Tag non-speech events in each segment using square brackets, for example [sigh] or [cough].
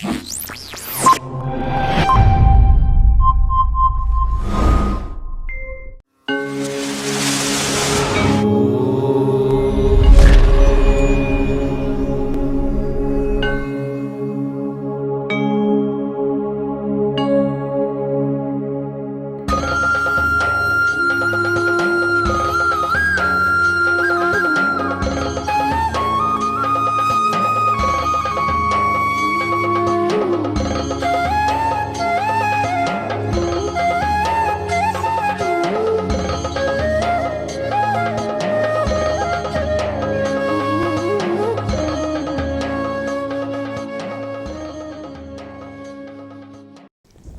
Huh? [laughs]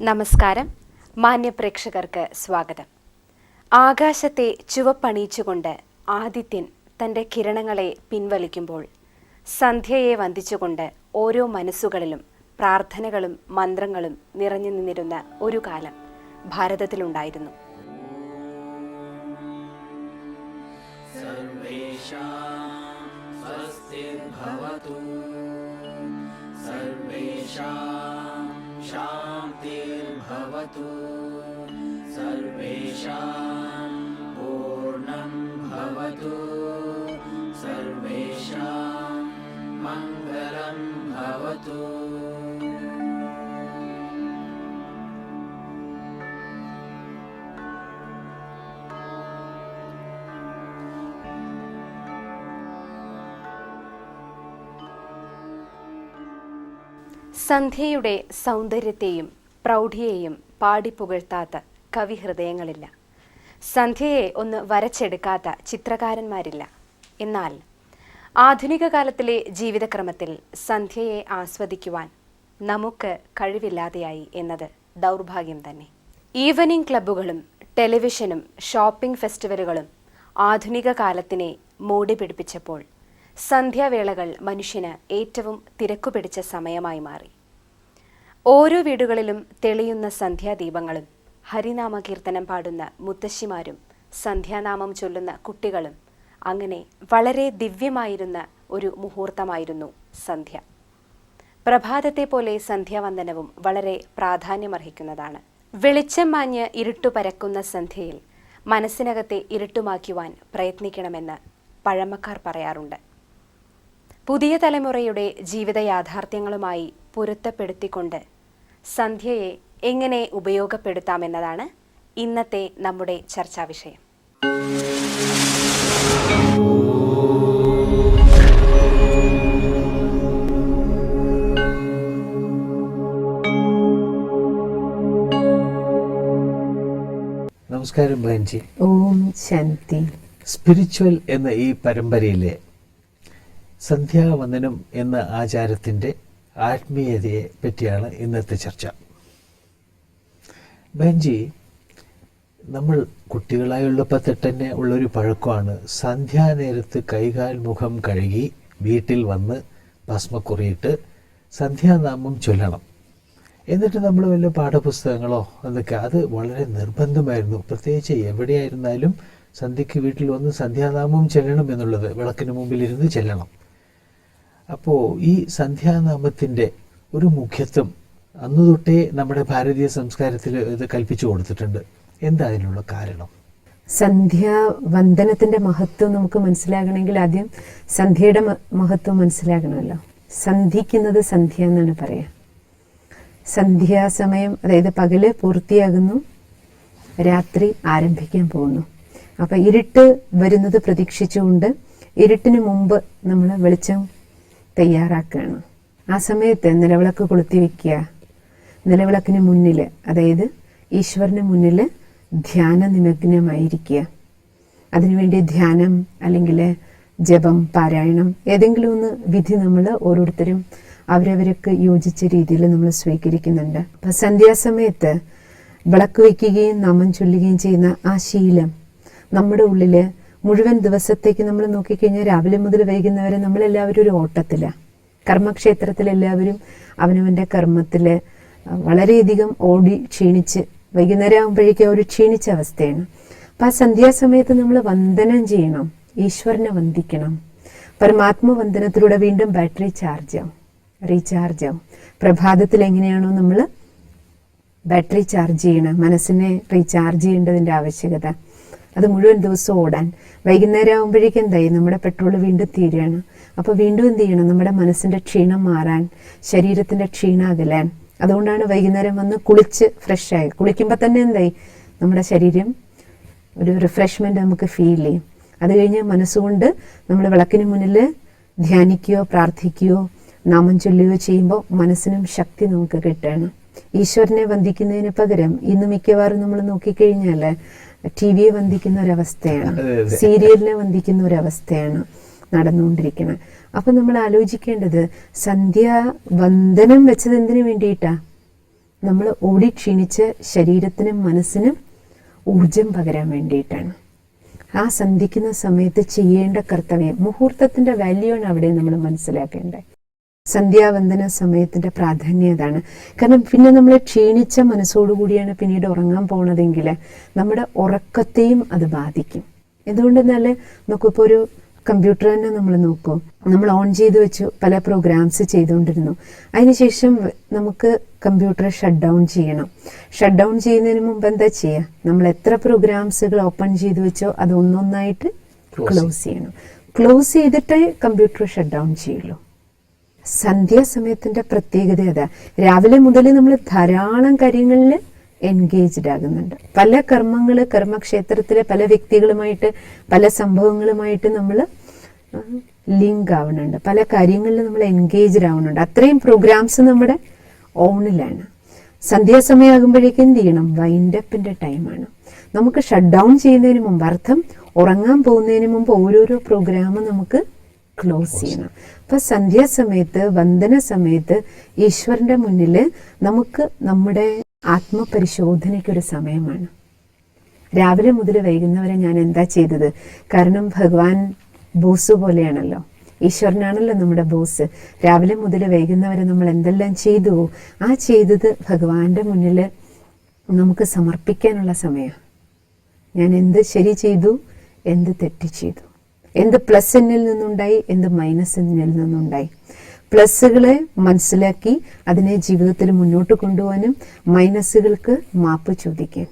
നമസ്കാരം. മാന്യപ്രേക്ഷകർക്ക് സ്വാഗതം. ആകാശത്തെ ചുവപ്പണിയിച്ചുകൊണ്ട് ആദിത്യൻ തന്റെ കിരണങ്ങളെ പിൻവലിക്കുമ്പോൾ സന്ധ്യയെ വന്ദിച്ചുകൊണ്ട് ഓരോ മനസ്സുകളിലും പ്രാർത്ഥനകളും മന്ത്രങ്ങളും നിറഞ്ഞു നിന്നിരുന്ന ഒരു കാലം ഭാരതത്തിലുണ്ടായിരുന്നു. शान्तिर्भवतु सर्वेषां पूर्णं भवतु सर्वेषां मङ्गलं भवतु സന്ധ്യയുടെ സൗന്ദര്യത്തെയും പ്രൗഢിയെയും പാടിപ്പുകഴ്ത്താത്ത കവിഹൃദയങ്ങളില്ല. സന്ധ്യയെ ഒന്ന് വരച്ചെടുക്കാത്ത ചിത്രകാരന്മാരില്ല. എന്നാൽ ആധുനിക കാലത്തിലെ ജീവിതക്രമത്തിൽ സന്ധ്യയെ ആസ്വദിക്കുവാൻ നമുക്ക് കഴിവില്ലാതെയായി എന്നത് ദൗർഭാഗ്യം തന്നെ. ഈവനിംഗ് ക്ലബ്ബുകളും ടെലിവിഷനും ഷോപ്പിംഗ് ഫെസ്റ്റിവലുകളും ആധുനിക കാലത്തിനെ മൂടി പിടിപ്പിച്ചപ്പോൾ സന്ധ്യാവേളകൾ മനുഷ്യന് ഏറ്റവും തിരക്കുപിടിച്ച സമയമായി മാറി. ഓരോ വീടുകളിലും തെളിയുന്ന സന്ധ്യാദീപങ്ങളും ഹരിനാമ കീർത്തനം പാടുന്ന മുത്തശ്ശിമാരും സന്ധ്യാനാമം ചൊല്ലുന്ന കുട്ടികളും അങ്ങനെ വളരെ ദിവ്യമായിരുന്ന ഒരു മുഹൂർത്തമായിരുന്നു സന്ധ്യ. പ്രഭാതത്തെ പോലെ സന്ധ്യാവന്ദനവും വളരെ പ്രാധാന്യമർഹിക്കുന്നതാണ്. വെളിച്ചം മാഞ്ഞ് ഇരുട്ടു പരക്കുന്ന സന്ധ്യയിൽ മനസ്സിനകത്തെ ഇരുട്ടുമാക്കുവാൻ പ്രയത്നിക്കണമെന്ന് പഴമക്കാർ പറയാറുണ്ട്. പുതിയ തലമുറയുടെ ജീവിത യാഥാർത്ഥ്യങ്ങളുമായി പൊരുത്തപ്പെടുത്തിക്കൊണ്ട് സന്ധ്യയെ എങ്ങനെ ഉപയോഗപ്പെടുത്താമെന്നതാണ് ഇന്നത്തെ നമ്മുടെ ചർച്ചാ വിഷയം. നമസ്കാരം ബഹൻജി ഓം ശാന്തി. സ്പിരിച്വൽ എന്ന ഈ പരമ്പരയിലെ സന്ധ്യാവന്ദനം എന്ന ആചാരത്തിന്റെ ആത്മീയതയെ പറ്റിയാണ് ഇന്നത്തെ ചർച്ച. ബെഞ്ചി നമ്മൾ കുട്ടികളായുള്ളപ്പോൾ തന്നെ ഉള്ളൊരു പഴക്കമാണ്. സന്ധ്യാനേരത്ത് കൈകാൽ മുഖം കഴുകി വീട്ടിൽ വന്ന് ഭസ്മക്കുറിയിട്ട് സന്ധ്യാനാമം ചൊല്ലണം. എന്നിട്ട് നമ്മൾ വല്ല പാഠപുസ്തകങ്ങളോ എന്നൊക്കെ അത് വളരെ നിർബന്ധമായിരുന്നു. പ്രത്യേകിച്ച് എവിടെയായിരുന്നാലും സന്ധ്യയ്ക്ക് വീട്ടിൽ വന്ന് സന്ധ്യാനാമം ചെല്ലണം എന്നുള്ളത് വിളക്കിന് മുമ്പിലിരുന്ന് ചെല്ലണം. അപ്പോൾ ഈ സന്ധ്യാനാമത്തിന്റെ ഒരു മുഖ്യത്വം അന്നു തൊട്ടേ നമ്മുടെ ഭാരതീയ സംസ്കാരത്തിൽ ഇത് കൽപ്പിച്ചു കൊടുത്തിട്ടുണ്ട്. എന്താ അതിനുള്ള കാരണം? സന്ധ്യ വന്ദനത്തിന്റെ മഹത്വം നമുക്ക് മനസ്സിലാകണമെങ്കിൽ ആദ്യം സന്ധ്യയുടെ മഹത്വം മനസ്സിലാകണമല്ലോ. സന്ധിക്കുന്നത് സന്ധ്യ എന്നാണ് പറയാ. സന്ധ്യാസമയം അതായത് പകൽ പൂർത്തിയാകുന്നു രാത്രി ആരംഭിക്കാൻ പോകുന്നു. അപ്പൊ ഇരുട്ട് വരുന്നത് പ്രതീക്ഷിച്ചുകൊണ്ട് ഇരുട്ടിന് മുമ്പ് നമ്മൾ വെളിച്ചം തയ്യാറാക്കുകയാണ് ആ സമയത്ത് നിലവിളക്ക് കൊളുത്തി വയ്ക്കുക നിലവിളക്കിന് മുന്നിൽ അതായത് ഈശ്വരന് മുന്നിൽ ധ്യാന നിമഗ്നമായിരിക്കുക. അതിനുവേണ്ടി ധ്യാനം അല്ലെങ്കിൽ ജപം പാരായണം ഏതെങ്കിലും ഒന്ന് വിധി നമ്മൾ ഓരോരുത്തരും അവരവർക്ക് യോജിച്ച രീതിയിൽ നമ്മൾ സ്വീകരിക്കുന്നുണ്ട്. അപ്പം സന്ധ്യാസമയത്ത് വിളക്ക് വയ്ക്കുകയും നാമം ചൊല്ലുകയും ചെയ്യുന്ന ആ ശീലം നമ്മുടെ ഉള്ളിൽ മുഴുവൻ ദിവസത്തേക്ക് നമ്മൾ നോക്കിക്കഴിഞ്ഞാൽ രാവിലെ മുതൽ വൈകുന്നവരെ നമ്മളെല്ലാവരും ഒരു ഓട്ടത്തിലാണ് കർമ്മക്ഷേത്രത്തിൽ എല്ലാവരും അവനവന്റെ കർമ്മത്തിൽ വളരെയധികം ഓടി ക്ഷീണിച്ച് വൈകുന്നേരം ആകുമ്പോഴേക്കും ഒരു ക്ഷീണിച്ച അവസ്ഥയാണ്. അപ്പം ആ സന്ധ്യാസമയത്ത് നമ്മൾ വന്ദനം ചെയ്യണം. ഈശ്വരനെ വന്ദിക്കണം. പരമാത്മവന്ദനത്തിലൂടെ വീണ്ടും ബാറ്ററി ചാർജ് ആവും റീചാർജ് ആവും പ്രഭാതത്തിൽ എങ്ങനെയാണോ നമ്മൾ ബാറ്ററി ചാർജ് ചെയ്യണം. മനസ്സിനെ റീചാർജ് ചെയ്യേണ്ടതിന്റെ ആവശ്യകത. അത് മുഴുവൻ ദിവസവും ഓടാൻ. വൈകുന്നേരം ആകുമ്പോഴേക്കും എന്തായി? നമ്മുടെ പെട്രോൾ വീണ്ടും തീരുകയാണ്. അപ്പോൾ വീണ്ടും എന്ത് ചെയ്യണം? നമ്മുടെ മനസ്സിന്റെ ക്ഷീണം മാറാൻ ശരീരത്തിന്റെ ക്ഷീണം അകലാൻ. അതുകൊണ്ടാണ് വൈകുന്നേരം വന്ന് കുളിച്ച് ഫ്രഷായി കുളിക്കുമ്പോൾ തന്നെ എന്തായി? നമ്മുടെ ശരീരം ഒരു റിഫ്രഷ്മെന്റ് നമുക്ക് ഫീൽ ചെയ്യും. അത് കഴിഞ്ഞ് മനസ്സുകൊണ്ട് നമ്മൾ വിളക്കിന് മുന്നിൽ ധ്യാനിക്കുകയോ പ്രാർത്ഥിക്കുകയോ നാമം ചൊല്ലുകയോ ചെയ്യുമ്പോൾ മനസ്സിനും ശക്തി നമുക്ക് കിട്ടുകയാണ്. ഈശ്വരനെ വന്ദിക്കുന്നതിന് പകരം ഇന്ന് മിക്കവാറും നമ്മൾ നോക്കിക്കഴിഞ്ഞാൽ ടി വിയെ വന്ദിക്കുന്ന ഒരവസ്ഥയാണ്. സീരിയലിനെ വന്ദിക്കുന്ന ഒരവസ്ഥയാണ് നടന്നുകൊണ്ടിരിക്കുന്നത് അപ്പൊ നമ്മൾ ആലോചിക്കേണ്ടത് സന്ധ്യ വന്ദനം വെച്ചത് എന്തിനു വേണ്ടിയിട്ടാ? നമ്മൾ ഓടി ക്ഷീണിച്ച് ശരീരത്തിനും മനസ്സിനും ഊർജം പകരാൻ വേണ്ടിയിട്ടാണ്. ആ സന്ധിക്കുന്ന സമയത്ത് ചെയ്യേണ്ട കർത്തവ്യം മുഹൂർത്തത്തിന്റെ വാല്യൂ ആണ് അവിടെ നമ്മൾ മനസ്സിലാക്കേണ്ടത്. സന്ധ്യാവന്ദന സമയത്തിന്റെ പ്രാധാന്യം അതാണ് കാരണം പിന്നെ നമ്മൾ ക്ഷീണിച്ച മനസ്സോടുകൂടിയാണ് പിന്നീട് ഉറങ്ങാൻ പോണതെങ്കിൽ നമ്മുടെ ഉറക്കത്തെയും അത് ബാധിക്കും. എന്തുകൊണ്ടെന്നാൽ നമുക്കിപ്പോൾ ഒരു കമ്പ്യൂട്ടർ തന്നെ നമ്മൾ നോക്കൂ. നമ്മൾ ഓൺ ചെയ്ത് വെച്ചു പല പ്രോഗ്രാംസ് ചെയ്തുകൊണ്ടിരുന്നു. അതിനുശേഷം നമുക്ക് കമ്പ്യൂട്ടർ ഷട്ട് ഡൗൺ ചെയ്യണം. ഷട്ട് ഡൗൺ ചെയ്യുന്നതിന് മുമ്പ് എന്താ ചെയ്യുക നമ്മൾ എത്ര പ്രോഗ്രാംസുകൾ ഓപ്പൺ ചെയ്ത് വെച്ചോ അത് ഒന്നൊന്നായിട്ട് ക്ലോസ് ചെയ്യണം. ക്ലോസ് ചെയ്തിട്ടേ കമ്പ്യൂട്ടർ ഷട്ട് ഡൗൺ ചെയ്യുള്ളൂ. സന്ധ്യാസമയത്തിന്റെ പ്രത്യേകത അതാ രാവിലെ മുതൽ നമ്മൾ ധാരാളം കാര്യങ്ങളിൽ എൻഗേജ്ഡ് ആകുന്നുണ്ട്. പല കർമ്മങ്ങൾ കർമ്മക്ഷേത്രത്തിലെ പല വ്യക്തികളുമായിട്ട് പല സംഭവങ്ങളുമായിട്ട് നമ്മൾ ലിങ്ക് ആവുന്നുണ്ട്. പല കാര്യങ്ങളിൽ നമ്മൾ എൻഗേജ്ഡ് ആവുന്നുണ്ട്. അത്രയും പ്രോഗ്രാംസ് നമ്മുടെ ഓണിലാണ്. സന്ധ്യാസമയമാകുമ്പോഴേക്കും എന്ത് ചെയ്യണം? വൈൻഡപ്പിന്റെ ടൈമാണ് നമുക്ക് ഷട്ട് ഡൗൺ ചെയ്യുന്നതിന് മുമ്പ് അർത്ഥം ഉറങ്ങാൻ പോകുന്നതിന് മുമ്പ് ഓരോരോ പ്രോഗ്രാം നമുക്ക് ക്ലോസ് ചെയ്യണം. അപ്പൊ സന്ധ്യാസമയത്ത് വന്ദന സമയത്ത് ഈശ്വരന്റെ മുന്നിൽ നമുക്ക് നമ്മുടെ ആത്മപരിശോധനയ്ക്കൊരു സമയമാണ്. രാവിലെ മുതൽ വൈകുന്നവരെ ഞാൻ എന്താ ചെയ്തത്? കാരണം ഭഗവാൻ ബോസ് പോലെയാണല്ലോ. ഈശ്വരനാണല്ലോ നമ്മുടെ ബോസ്. രാവിലെ മുതൽ വൈകുന്നവരെ നമ്മൾ എന്തെല്ലാം ചെയ്തു? ആ ചെയ്തത് ഭഗവാന്റെ മുന്നിൽ നമുക്ക് സമർപ്പിക്കാനുള്ള സമയം ഞാൻ എന്ത് ശരി ചെയ്തു? എന്ത് തെറ്റ് ചെയ്തു? എന്ത് പ്ലസ് എന്നിൽ നിന്നുണ്ടായി എന്ത് മൈനസ് എന്നിൽ നിന്നുണ്ടായി. പ്ലസ്സുകളെ മനസ്സിലാക്കി അതിനെ ജീവിതത്തിൽ മുന്നോട്ട് കൊണ്ടുപോകാനും മൈനസുകൾക്ക് മാപ്പ് ചോദിക്കാൻ.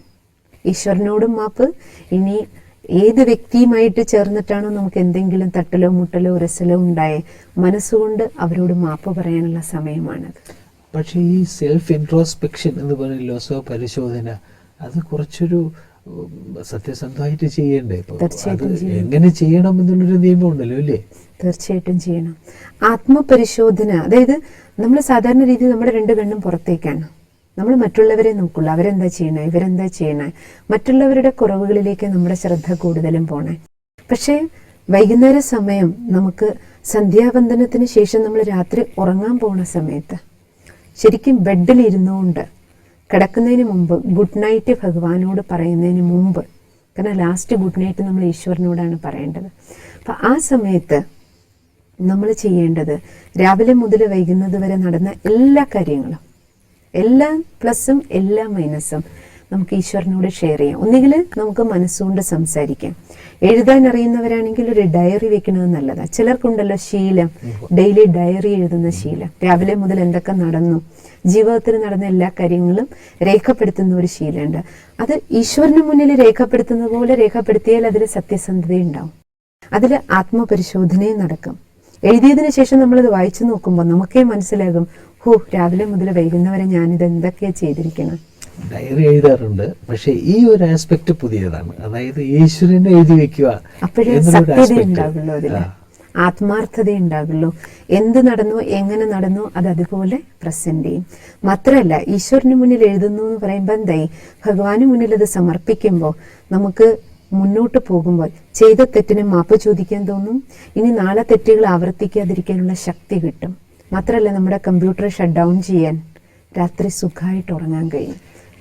ഈശ്വരനോടും മാപ്പ്. ഇനി ഏത് വ്യക്തിയുമായിട്ട് ചേർന്നിട്ടാണോ നമുക്ക് എന്തെങ്കിലും തട്ടലോ മുട്ടലോ ഉരസലോ ഉണ്ടായേ മനസ്സുകൊണ്ട് അവരോട് മാപ്പ് പറയാനുള്ള സമയമാണത്. പക്ഷേ ഈ സെൽഫ് ഇൻട്രോസ്പെക്ഷൻ എന്ന് പറയുന്ന ലോസോ പരിശോധന അത് കുറച്ചൊരു സത്യസന്ധമായിട്ട് ചെയ്യണ്ടേ? തീർച്ചയായിട്ടും. എങ്ങനെ ചെയ്യണം എന്നുള്ളൊരു നിയമം ഉണ്ടല്ലോ അല്ലേ? തീർച്ചയായിട്ടും ചെയ്യണം. ആത്മപരിശോധന അതായത് നമ്മൾ സാധാരണ രീതിയിൽ നമ്മുടെ രണ്ട് കണ്ണും പുറത്തേക്കാണ്. നമ്മൾ മറ്റുള്ളവരെ നോക്കുള്ളൂ. അവരെന്താ ചെയ്യണേ? ഇവരെന്താ ചെയ്യണേ? മറ്റുള്ളവരുടെ കുറവുകളിലേക്ക് നമ്മുടെ ശ്രദ്ധ കൂടുതലും പോണേ. പക്ഷേ വൈകുന്നേര സമയം നമുക്ക് സന്ധ്യാവന്ദനത്തിന് ശേഷം നമ്മൾ രാത്രി ഉറങ്ങാൻ പോണ സമയത്ത് ശരിക്കും ബെഡിൽ ഇരുന്നുകൊണ്ട് കിടക്കുന്നതിന് മുമ്പ് ഗുഡ് നൈറ്റ് ഭഗവാനോട് പറയുന്നതിന് മുമ്പ്. കാരണം ലാസ്റ്റ് ഗുഡ് നൈറ്റ് നമ്മൾ ഈശ്വരനോടാണ് പറയേണ്ടത്. അപ്പം ആ സമയത്ത് നമ്മൾ ചെയ്യേണ്ടത് രാവിലെ മുതൽ വൈകുന്നത് വരെ നടന്ന എല്ലാ കാര്യങ്ങളും. എല്ലാ പ്ലസും എല്ലാ മൈനസും നമുക്ക് ഈശ്വരനോട് ഷെയർ ചെയ്യാം. ഒന്നുകിൽ നമുക്ക് മനസ്സുകൊണ്ട് സംസാരിക്കാം. എഴുതാൻ അറിയുന്നവരാണെങ്കിൽ ഒരു ഡയറി വെക്കുന്നത് നല്ലതാണ് ചിലർക്കുണ്ടല്ലോ ശീലം. ഡെയിലി ഡയറി എഴുതുന്ന ശീലം. രാവിലെ മുതൽ എന്തൊക്കെ നടന്നു? ജീവിതത്തിൽ നടന്ന എല്ലാ കാര്യങ്ങളും രേഖപ്പെടുത്തുന്ന ഒരു ശീലമുണ്ട്. അത് ഈശ്വരന് മുന്നിൽ രേഖപ്പെടുത്തുന്ന പോലെ രേഖപ്പെടുത്തിയാൽ അതിൽ സത്യസന്ധതയുണ്ടാവും. അതിൽ ആത്മപരിശോധനയും നടക്കും. എഴുതിയതിനു ശേഷം നമ്മളത് വായിച്ചു നോക്കുമ്പോൾ നമുക്കേ മനസ്സിലാകും ഹോ രാവിലെ മുതൽ വൈകുന്നവരെ ഞാനിത് എന്തൊക്കെയാ ചെയ്തിരിക്കണം? ഡയറി എഴുതാറുണ്ട്. പക്ഷെ ഈ ഒരു ആസ്പെക്ട് പുതിയതാണ്. അതായത് ഈശ്വരനെ എഴുതി വെക്കുക ആത്മാർത്ഥത ഉണ്ടാകുള്ളൂ. എന്ത് നടന്നു എങ്ങനെ നടന്നു അത് അതുപോലെ പ്രസന്റ് ചെയ്യും. മാത്രമല്ല ഈശ്വരന് മുന്നിൽ എഴുതുന്നു എന്ന് പറയുമ്പോൾ എന്തായി? ഭഗവാന് മുന്നിൽ അത് സമർപ്പിക്കുമ്പോൾ നമുക്ക് മുന്നോട്ട് പോകുമ്പോൾ ചെയ്ത തെറ്റിന് മാപ്പ് ചോദിക്കാൻ തോന്നും. ഇനി നാളെ തെറ്റുകൾ ആവർത്തിക്കാതിരിക്കാനുള്ള ശക്തി കിട്ടും. മാത്രമല്ല നമ്മുടെ കമ്പ്യൂട്ടർ ഷട്ട് ഡൗൺ ചെയ്യാൻ രാത്രി സുഖമായിട്ട് ഉറങ്ങാൻ കഴിയും.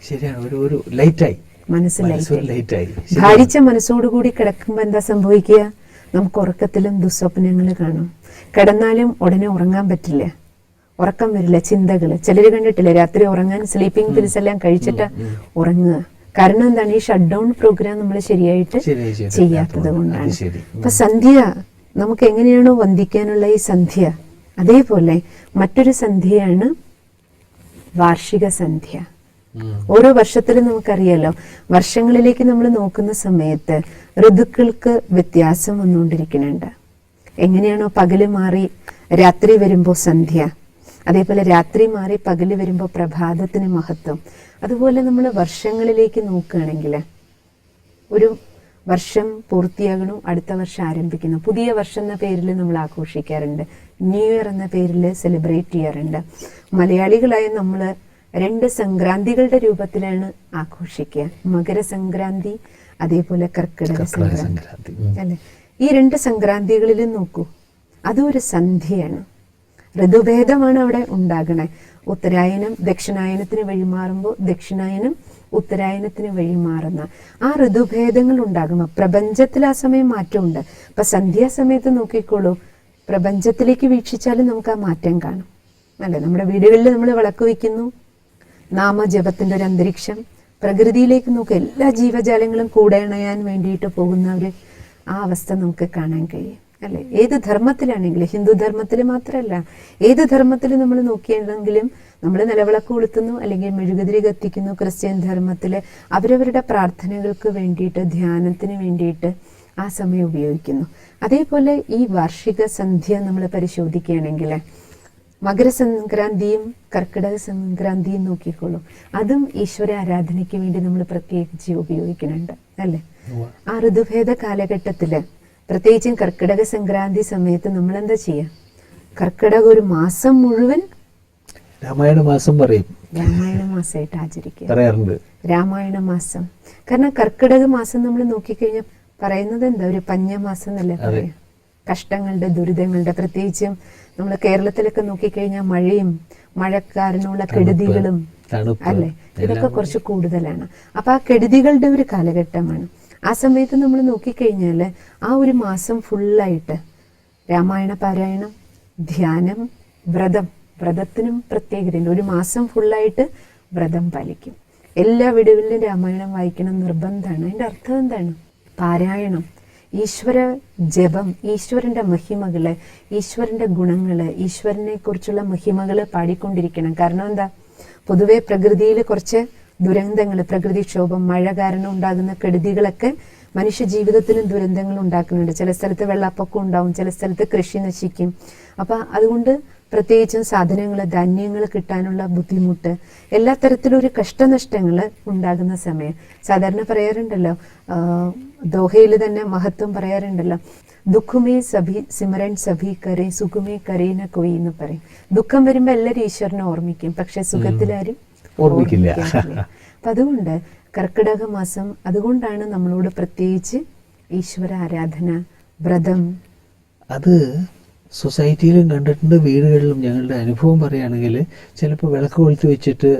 ശരിയാണ് ഒരു ഒരു ലൈറ്റായി. മനസ്സ് ലൈറ്റായി. ഭാരിച്ച മനസ്സോടുകൂടി കിടക്കുമ്പോൾ എന്താ സംഭവിക്കുക? നമുക്ക് ഉറക്കത്തിലും ദുസ്വപ്നങ്ങൾ കാണും. കിടന്നാലും ഉടനെ ഉറങ്ങാൻ പറ്റില്ല. ഉറക്കം വരില്ല ചിന്തകൾ ചിലർ കണ്ടിട്ടില്ലേ രാത്രി ഉറങ്ങാൻ സ്ലീപ്പിംഗ് പിൽസ് എല്ലാം കഴിച്ചിട്ട് ഉറങ്ങുക. കാരണം എന്താണ് ഈ ഷട്ട് ഡൗൺ പ്രോഗ്രാം നമ്മൾ ശരിയായിട്ട്. ചെയ്യാത്തത് കൊണ്ടാണ്. അപ്പൊ സന്ധ്യ നമുക്ക് എങ്ങനെയാണോ വന്ദിക്കാനുള്ള ഈ സന്ധ്യ? അതേപോലെ മറ്റൊരു സന്ധ്യയാണ് വാർഷിക സന്ധ്യ. ഓരോ വർഷത്തിലും നമുക്കറിയാലോ വർഷങ്ങളിലേക്ക് നമ്മൾ നോക്കുന്ന സമയത്ത് ഋതുക്കൾക്ക് വ്യത്യാസം വന്നുകൊണ്ടിരിക്കുന്നുണ്ട്. എങ്ങനെയാണോ പകൽ മാറി രാത്രി വരുമ്പോൾ സന്ധ്യ അതേപോലെ രാത്രി മാറി പകൽ വരുമ്പോൾ പ്രഭാതത്തിന് മഹത്വം. അതുപോലെ നമ്മൾ വർഷങ്ങളിലേക്ക് നോക്കുകയാണെങ്കിൽ ഒരു വർഷം പൂർത്തിയാകണം അടുത്ത വർഷം ആരംഭിക്കുന്നു. പുതിയ വർഷം എന്ന പേരിൽ നമ്മൾ ആഘോഷിക്കാറുണ്ട്. ന്യൂ ഇയർ എന്ന പേരിൽ സെലിബ്രേറ്റ് ചെയ്യാറുണ്ട്. മലയാളികളായ നമ്മൾ രണ്ട് സംക്രാന്തികളുടെ രൂപത്തിലാണ് ആഘോഷിക്കുക. മകരസംക്രാന്തി അതേപോലെ കർക്കിടക സംക്രാന്തി. അല്ലെ? ഈ രണ്ട് സംക്രാന്തികളിലും നോക്കൂ. അതൊരു ഒരു സന്ധ്യയാണ്. ഋതുഭേദമാണ് അവിടെ ഉണ്ടാകണേ. ഉത്തരായനം ദക്ഷിണായനത്തിന് വഴിമാറുമ്പോൾ ദക്ഷിണായനം ഉത്തരായനത്തിന് വഴിമാറുന്ന ആ ഋതുഭേദങ്ങൾ ഉണ്ടാകുമ്പോൾ പ്രപഞ്ചത്തിൽ ആ സമയം മാറ്റമുണ്ട്. അപ്പൊ സന്ധ്യാസമയത്ത് നോക്കിക്കോളൂ. പ്രപഞ്ചത്തിലേക്ക് വീക്ഷിച്ചാലും നമുക്ക് ആ മാറ്റം കാണും. അല്ലെ? നമ്മുടെ വീടുകളിൽ നമ്മൾ വിളക്ക് വയ്ക്കുന്നു. നാമജപത്തിന്റെ ഒരു അന്തരീക്ഷം പ്രകൃതിയിലേക്ക് നോക്കുക എല്ലാ ജീവജാലങ്ങളും കൂടെ ഇണയാൻ വേണ്ടിയിട്ട് പോകുന്ന ഒരു ആ അവസ്ഥ നമുക്ക് കാണാൻ കഴിയും അല്ലെ? ഏത് ധർമ്മത്തിലാണെങ്കിലും ഹിന്ദു ധർമ്മത്തിൽ മാത്രമല്ല ഏത് ധർമ്മത്തിൽ നമ്മൾ നോക്കിയാണെങ്കിലും നമ്മൾ നിലവിളക്ക് കൊളുത്തുന്നു അല്ലെങ്കിൽ മെഴുകുതിരി കത്തിക്കുന്നു ക്രിസ്ത്യൻ ധർമ്മത്തിൽ അവരവരുടെ പ്രാർത്ഥനകൾക്ക് വേണ്ടിയിട്ട് ധ്യാനത്തിന് വേണ്ടിയിട്ട് ആ സമയം ഉപയോഗിക്കുന്നു. അതേപോലെ ഈ വാർഷിക സന്ധ്യ നമ്മൾ പരിശോധിക്കുകയാണെങ്കിൽ മകരസംക്രാന്തിയും കർക്കിടക സംക്രാന്തിയും നോക്കിക്കോളൂ. അതും ഈശ്വര ആരാധനയ്ക്ക് വേണ്ടി നമ്മൾ പ്രത്യേകിച്ച് ഉപയോഗിക്കുന്നുണ്ട് അല്ലേ. ആ ഋതുഭേദ കാലഘട്ടത്തിൽ പ്രത്യേകിച്ചും കർക്കിടക സംക്രാന്തി സമയത്ത് നമ്മൾ എന്താ ചെയ്യുക കർക്കിടക ഒരു മാസം മുഴുവൻ രാമായണ മാസം പറയും. രാമായണ മാസമായിട്ട് ആചരിക്കുക. പറയാറുണ്ട്. രാമായണ മാസം. കാരണം കർക്കിടക മാസം നമ്മൾ നോക്കിക്കഴിഞ്ഞാൽ പറയുന്നത് എന്താ? ഒരു പഞ്ഞമാസം എന്നല്ലേ. പറയാം? കഷ്ടങ്ങളുടെ ദുരിതങ്ങളുടെ പ്രത്യേകിച്ചും നമ്മൾ കേരളത്തിലൊക്കെ നോക്കിക്കഴിഞ്ഞാൽ മഴയും മഴക്കാരനുള്ള കെടുതികളും അല്ലെ? ഇതൊക്കെ കുറച്ച് കൂടുതലാണ്. അപ്പൊ ആ കെടുതികളുടെ ഒരു കാലഘട്ടമാണ്. ആ സമയത്ത് നമ്മൾ നോക്കിക്കഴിഞ്ഞാൽ ആ ഒരു മാസം ഫുള്ളായിട്ട് രാമായണ പാരായണം ധ്യാനം വ്രതം വ്രതത്തിനും പ്രത്യേകതയുണ്ട്. ഒരു മാസം ഫുള്ളായിട്ട് വ്രതം പാലിക്കും. എല്ലാ വീടുകളിലും രാമായണം വായിക്കണം നിർബന്ധമാണ്. അതിന്റെ അർത്ഥം എന്താണ്? പാരായണം. ഈശ്വര ജപം ഈശ്വരന്റെ മഹിമകൾ ഈശ്വരന്റെ ഗുണങ്ങൾ ഈശ്വരനെ കുറിച്ചുള്ള മഹിമകൾ പാടിക്കൊണ്ടിരിക്കണം. കാരണം എന്താ? പൊതുവെ പ്രകൃതിയിൽ കുറച്ച് ദുരന്തങ്ങൾ പ്രകൃതിക്ഷോഭം മഴ കാരണം ഉണ്ടാകുന്ന കെടുതികളൊക്കെ മനുഷ്യ ജീവിതത്തിലും ദുരന്തങ്ങൾ ഉണ്ടാക്കുന്നുണ്ട്. ചില സ്ഥലത്ത് വെള്ളപ്പൊക്കം ഉണ്ടാവും ചില സ്ഥലത്ത് കൃഷി നശിക്കും. അപ്പൊ അതുകൊണ്ട് പ്രത്യേകിച്ചും സാധനങ്ങൾ ധാന്യങ്ങൾ കിട്ടാനുള്ള ബുദ്ധിമുട്ട് എല്ലാ തരത്തിലും ഒരു കഷ്ടനഷ്ടങ്ങൾ ഉണ്ടാകുന്ന സമയം. സാധാരണ പറയാറുണ്ടല്ലോ ദോഹയിൽ തന്നെ മഹത്വം പറയാറുണ്ടല്ലോ ദുഃഖമേ സഭി സിമരൻ സഭി കരേ സുഖമേ കരേന കൊയ് എന്ന് പറയും. ദുഃഖം വരുമ്പോൾ എല്ലാവരും ഈശ്വരനെ ഓർമ്മിക്കും പക്ഷെ സുഖത്തിലാരും ഓർമ്മിക്കില്ല. അപ്പൊ അതുകൊണ്ട് കർക്കിടക മാസം അതുകൊണ്ടാണ് നമ്മളോട് പ്രത്യേകിച്ച് ഈശ്വര ആരാധന വ്രതം. അത് സൊസൈറ്റിയിലും കണ്ടിട്ടുണ്ട് വീടുകളിലും ഞങ്ങളുടെ അനുഭവം പറയുകയാണെങ്കിൽ ചിലപ്പോൾ വിളക്ക് കൊളുത്തി വെച്ചിട്ട്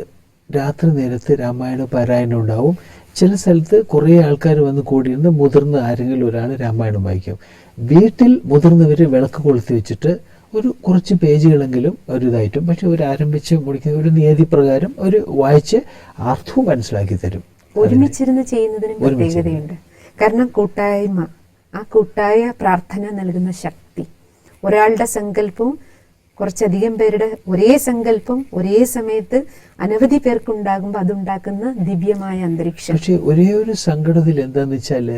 രാത്രി നേരത്ത് രാമായണ പാരായണം ഉണ്ടാവും. ചില സ്ഥലത്ത് കുറേ ആൾക്കാർ വന്ന് കൂടിയിരുന്ന് മുതിർന്ന ആരെങ്കിലും ഒരാൾ രാമായണം വായിക്കും. വീട്ടിൽ മുതിർന്നവർ വിളക്ക് കൊളുത്തി വെച്ചിട്ട് ഒരു കുറച്ച് പേജുകളെങ്കിലും ഒരു ഇതായിട്ടും പക്ഷെ ഒരു ആരംഭിച്ച് മുടിക്കുന്ന ഒരു നിയതി പ്രകാരം ഒരു വായിച്ച് അർത്ഥവും മനസ്സിലാക്കി തരും. ഒരുമിച്ചിരുന്ന് ചെയ്യുന്നതിന് പ്രത്യേകതയുണ്ട്. കാരണം കൂട്ടായ്മ ആ കൂട്ടായ പ്രാർത്ഥന നൽകുന്ന ശക്തി ഒരാളുടെ സങ്കല്പവും കുറച്ചധികം പേരുടെ ഒരേ സങ്കല്പം ഒരേ സമയത്ത് അനവധി പേർക്കുണ്ടാകുമ്പോൾ അതുണ്ടാക്കുന്ന ദിവ്യമായ അന്തരീക്ഷം. പക്ഷേ ഒരേ ഒരു സങ്കടത്തിൽ എന്താന്ന് വെച്ചാൽ